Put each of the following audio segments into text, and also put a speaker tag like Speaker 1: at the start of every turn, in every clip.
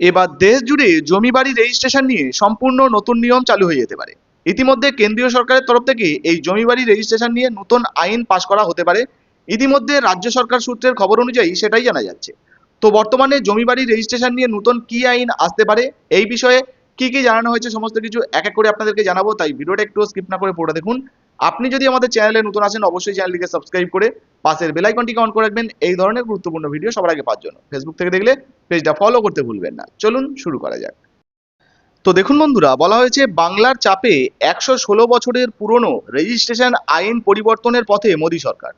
Speaker 1: এবার দেশ জুড়ে জমি বাড়ি রেজিস্ট্রেশন নিয়ে সম্পূর্ণ নতুন নিয়ম চালু হয়ে যেতে পারে। ইতিমধ্যে কেন্দ্রীয় সরকারের তরফ থেকে এই জমি বাড়ি রেজিস্ট্রেশন নিয়ে নতুন আইন পাশ করা হতে পারে। ইতিমধ্যে রাজ্য সরকার সূত্রের খবর অনুযায়ী সেটাই জানা যাচ্ছে। তো বর্তমানে জমি বাড়ি রেজিস্ট্রেশন নিয়ে নতুন কি আইন আসতে পারে, এই বিষয়ে কি কি জানানো হয়েছে, সমস্ত কিছু এক এক করে আপনাদেরকে জানাব, তাই ভিডিওটা একটু স্কিপ না করে পড়ে দেখুন। আপনি যদি আমাদের চ্যানেলে নতুন আসেন অবশ্যই চ্যানেলটিকে সাবস্ক্রাইব করে পাশের বেল আইকনটিকে অন করে রাখবেন। এই ধরনের গুরুত্বপূর্ণ ভিডিও সবার আগে পাওয়ার জন্য। ফেসবুক থেকে দেখলে পেজটা ফলো করতে ভুলবেন না। চলুন শুরু করা যাক। তো দেখুন বন্ধুরা, বলা হয়েছে বাংলার চাপে একশো ষোলো বছরের পুরনো রেজিস্ট্রেশন আইন পরিবর্তনের পথে মোদী সরকার।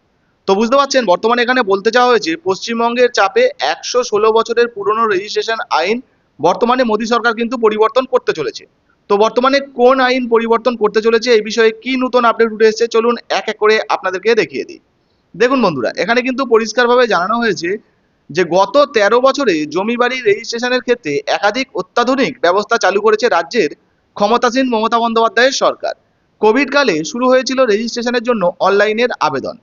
Speaker 1: তো বুঝতে পারছেন, বর্তমানে এখানে বলতে চাওয়া হয়েছে, পশ্চিমবঙ্গের চাপে একশো ষোলো বছরের পুরনো রেজিস্ট্রেশন আইন বর্তমানে মোদী সরকার কিন্তু পরিবর্তন করতে চলেছে। তো বর্তমানে কোন আইন পরিবর্তন করতে চলেছে এই বিষয়ে কি নতুন আপডেট উঠে এসেছে চলুন এক এক করে আপনাদেরকে দেখিয়ে দিই। দেখুন বন্ধুরা, এখানে কিন্তু পরিষ্কারভাবে জানানো হয়েছে যে গত তেরো বছরে জমি বাড়ি রেজিস্ট্রেশনের ক্ষেত্রে একাধিক অত্যাধুনিক ব্যবস্থা চালু করেছে রাজ্যের ক্ষমতাসীন মমতা বন্দ্যোপাধ্যায়ের সরকার। কোভিড কালে শুরু হয়েছিল রেজিস্ট্রেশনের জন্য অনলাইনের আবেদন।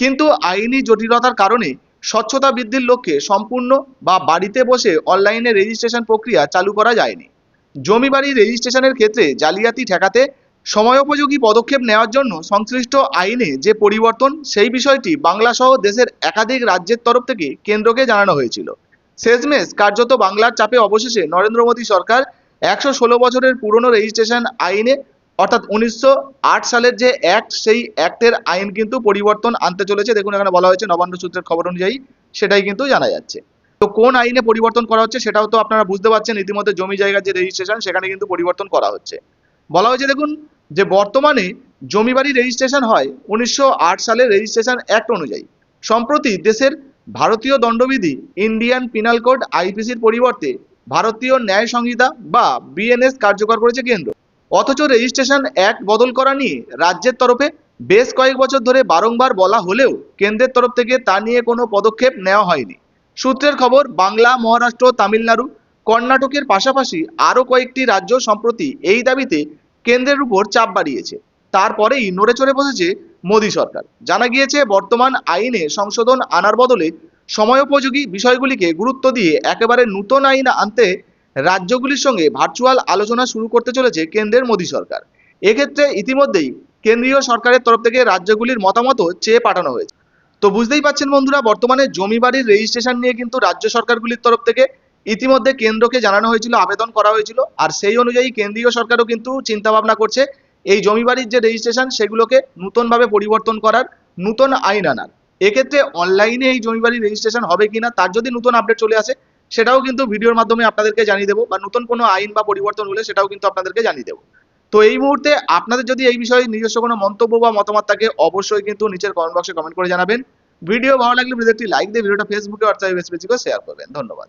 Speaker 1: কিন্তু আইনি জটিলতার কারণে স্বচ্ছতা বৃদ্ধির লক্ষ্যে সম্পূর্ণ বা বাড়িতে বসে অনলাইনে রেজিস্ট্রেশন প্রক্রিয়া চালু করা যায়নি। জমি বাড়ি রেজিস্ট্রেশনের ক্ষেত্রে জালিয়াতি ঠেকাতে সময়োপযোগী পদক্ষেপ নেওয়ার জন্য সংশ্লিষ্ট আইনে যে পরিবর্তন, সেই বিষয়টি বাংলা সহ দেশের একাধিক রাজ্যের তরফ থেকে কেন্দ্রকে জানানো হয়েছিল। শেষমেশ কার্যত বাংলার চাপে অবশেষে নরেন্দ্র মোদী সরকার একশো ষোলো বছরের পুরনো রেজিস্ট্রেশন আইনে, অর্থাৎ উনিশশো আট সালের যে অ্যাক্ট সেই অ্যাক্টের আইন কিন্তু পরিবর্তন আনতে চলেছে। দেখুন, এখানে বলা হয়েছে নবান্ন সূত্রের খবর অনুযায়ী সেটাই কিন্তু জানা যাচ্ছে। তো কোন আইনে পরিবর্তন করা হচ্ছে সেটাও তো আপনারা বুঝতে পারছেন। ইতিমধ্যে জমি জায়গার যে রেজিস্ট্রেশন সেখানে কিন্তু পরিবর্তন করা হচ্ছে। বলা হয়েছে, দেখুন, যে বর্তমানে জমি বাড়ি রেজিস্ট্রেশন হয় উনিশশো আট সালের রেজিস্ট্রেশন অ্যাক্ট অনুযায়ী। সম্প্রতি দেশের ভারতীয় দণ্ডবিধি ইন্ডিয়ান পিনাল কোড আইপিসির পরিবর্তে ভারতীয় ন্যায় সংহিতা বা বিএনএস কার্যকর করেছে কেন্দ্র। অথচ রেজিস্ট্রেশন অ্যাক্ট বদল করা নিয়ে রাজ্যের তরফে বেশ কয়েক বছর ধরে বারংবার বলা হলেও কেন্দ্রের তরফ থেকে তা নিয়ে কোনো পদক্ষেপ নেওয়া হয়নি। সূত্রের খবর, বাংলা, মহারাষ্ট্র, তামিলনাড়ু, কর্ণাটকের পাশাপাশি আরও কয়েকটি রাজ্য সম্প্রতি এই দাবিতে কেন্দ্রের উপর চাপ বাড়িয়েছে। তারপরেই নড়ে চড়ে বসেছে মোদী সরকার। জানা গিয়েছে, বর্তমান আইনে সংশোধন আনার বদলে সময়োপযোগী বিষয়গুলিকে গুরুত্ব দিয়ে একেবারে নূতন আইন আনতে রাজ্যগুলির সঙ্গে ভার্চুয়াল আলোচনা শুরু করতে চলেছে কেন্দ্রের মোদী সরকার। এক্ষেত্রে ইতিমধ্যেই কেন্দ্রীয় সরকারের তরফ থেকে রাজ্যগুলির মতামতও চেয়ে পাঠানো হয়েছে। তো বুঝতেই পাচ্ছেন বন্ধুরা, বর্তমানে জমি বাড়ির রেজিস্ট্রেশন নিয়ে কিন্তু রাজ্য সরকারগুলির তরফ থেকে ইতিমধ্যে কেন্দ্রকে জানানো হয়েছিল, আবেদন করা হয়েছিল। আর সেই অনুযায়ী কেন্দ্রীয় সরকারও কিন্তু চিন্তা ভাবনা করছে, এই জমি বাড়ির যে রেজিস্ট্রেশন সেগুলোকে নতুনভাবে পরিবর্তন করার, নতুন আইন আনার। এক্ষেত্রে অনলাইনে এই জমি বাড়ির রেজিস্ট্রেশন হবে কিনা, তার যদি নতুন আপডেট চলে আসে, সেটাও কিন্তু ভিডিওর মাধ্যমে আপনাদেরকে জানিয়ে দেবো, বা নতুন কোনো আইন বা পরিবর্তন হলে সেটাও কিন্তু আপনাদেরকে জানিয়ে দেবো। তো এই মুহূর্তে আপনাদের যদি এই বিষয়ে নিজস্ব কোনো মন্তব্য বা মতামত থাকে, অবশ্যই কিন্তু নিচের কমেন্ট বক্সে কমেন্ট করে জানাবেন। ভিডিও ভালো লাগলে ভিডিওটি লাইক দিয়ে ভিডিওটা ফেসবুকে করে শেয়ার করবেন। ধন্যবাদ।